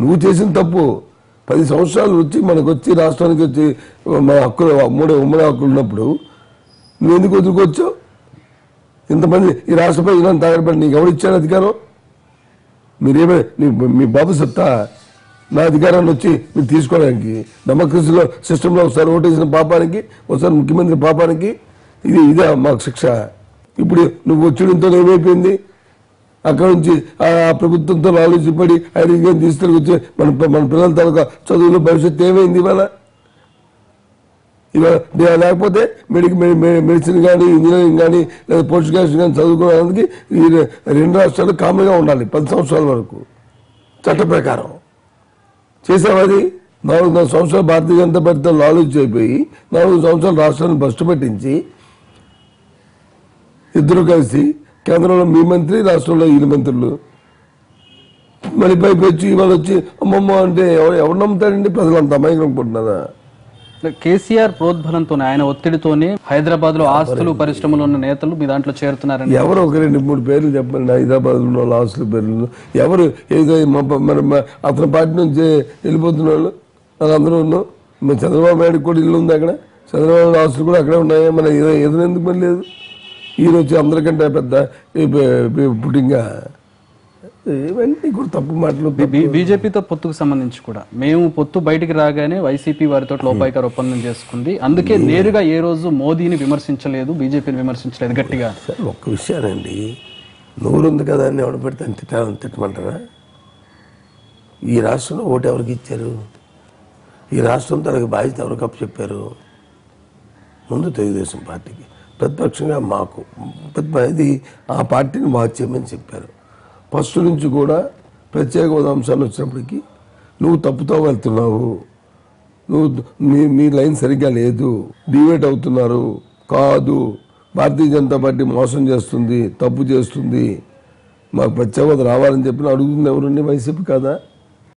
నువ్వు చేసిన తప్పు. పది సంవత్సరాలు వచ్చి మనకు వచ్చి రాష్ట్రానికి వచ్చి మన హక్కులు ఉమ్మడి ఉమ్మడి హక్కులు ఉన్నప్పుడు నువ్వు ఎందుకు వదులుకోవచ్చావు ఇంతమంది ఈ రాష్ట్ర ప్రజలను తాగడపడి నీకు ఎవరు ఇచ్చారు అధికారం? మీరేమే మీ బాబు సత్తా నా అధికారాన్ని వచ్చి మీరు తీసుకోవడానికి డెమోక్రసీలో సిస్టంలో ఒకసారి ఓటేసిన పాపానికి ఒకసారి ముఖ్యమంత్రి పాపానికి ఇది ఇదే మాకు శిక్ష. ఇప్పుడు నువ్వు వచ్చడంతో ఏమైపోయింది? అక్కడ నుంచి ఆ ప్రభుత్వంతో ఆలోచించబడి ఆయన తీసుకొని వచ్చి మన మన పిల్లల తాలూకా చదువులో భవిష్యత్తు ఏమైంది ఇవాళ? ఇవాళ లేకపోతే మెడికల్ మెడిసిన్ కానీ ఇంజనీరింగ్ కానీ లేదా పోస్ట్ గ్రాడ్యుయేషన్ కానీ చదువుకోవడానికి ఈ రెండు రాష్ట్రాలు కామన్గా ఉండాలి పది సంవత్సరాల వరకు. చట్ట ప్రకారం. చేసామది నాలుగు నాలుగు సంవత్సరాలు భారతీయ జనతా పార్టీతో నాలెడ్జ్ అయిపోయి నాలుగు సంవత్సరాలు రాష్ట్రాన్ని భ్రష్టు పట్టించి ఇద్దరు కలిసి కేంద్రంలో మీ మంత్రి రాష్ట్రంలో ఈయన మంత్రులు. మళ్ళీ పైకి వచ్చి ఇవాళ వచ్చి అమ్మమ్మ అంటే ఎవరు ఎవరు నమ్ముతారండి? ప్రజలు అంత అమాయకం అనుకుంటున్నారా? కేసీఆర్ ప్రోద్బలంతోనే ఆయన ఒత్తిడితోనే హైదరాబాద్లో ఆస్తులు పరిశ్రమలు ఉన్న నేతలు మీ దాంట్లో చేరుతున్నారని ఎవరు ఒక రెండు మూడు పేర్లు చెప్పండి. హైదరాబాద్ వాళ్ళ ఆస్తుల పేర్లు. ఎవరు ఏదో మరి అతని పార్టీ నుంచి వెళ్ళిపోతున్న వాళ్ళు. వాళ్ళందరూ ఉన్నాం చంద్రబాబు నాయుడు కూడా ఇల్లు ఉంది అక్కడ. చంద్రబాబు నాయుడు ఆస్తులు కూడా అక్కడే ఉన్నాయి? మన ఏదో ఏదో ఎందుకు మరి లేదు? వచ్చి అందరికంటే పెద్ద పుట్టింగా ఇవన్నీ కూడా తప్పు మాటలు బీజేపీతో పొత్తుకు సంబంధించి కూడా. మేము పొత్తు బయటికి రాగానే వైసీపీ వారితో లోపాయికార ఒప్పందం చేసుకుంది. అందుకే నేరుగా ఏ రోజు మోదీని విమర్శించలేదు బీజేపీని విమర్శించలేదు గట్టిగా. సార్ ఒక్క విషయానండి. నోరుంది కదా అని ఎవడు పెడితే తిట్టాలని తిట్టమంటారా? ఈ రాష్ట్రంలో ఓటు ఎవరికి ఇచ్చారు? ఈ రాష్ట్రం తనకి బాధ్యత ఎవరికి అప్పు చెప్పారు? ముందు తెలుగుదేశం పార్టీకి. ప్రతిపక్షంగా మాకు ఇది ఆ పార్టీని బాగు చేయమని చెప్పారు. ఫస్ట్ నుంచి కూడా ప్రత్యేక హోదా అంశాలు వచ్చినప్పటికీ నువ్వు తప్పుతో వెళ్తున్నావు. నువ్వు మీ మీ లైన్ సరిగ్గా లేదు. డివేట్ అవుతున్నారు. కాదు. భారతీయ జనతా పార్టీ మోసం చేస్తుంది తప్పు చేస్తుంది. మాకు ప్రత్యేకత రావాలని చెప్పి అడుగుతుంది ఎవరండి వైసీపీ కాదా?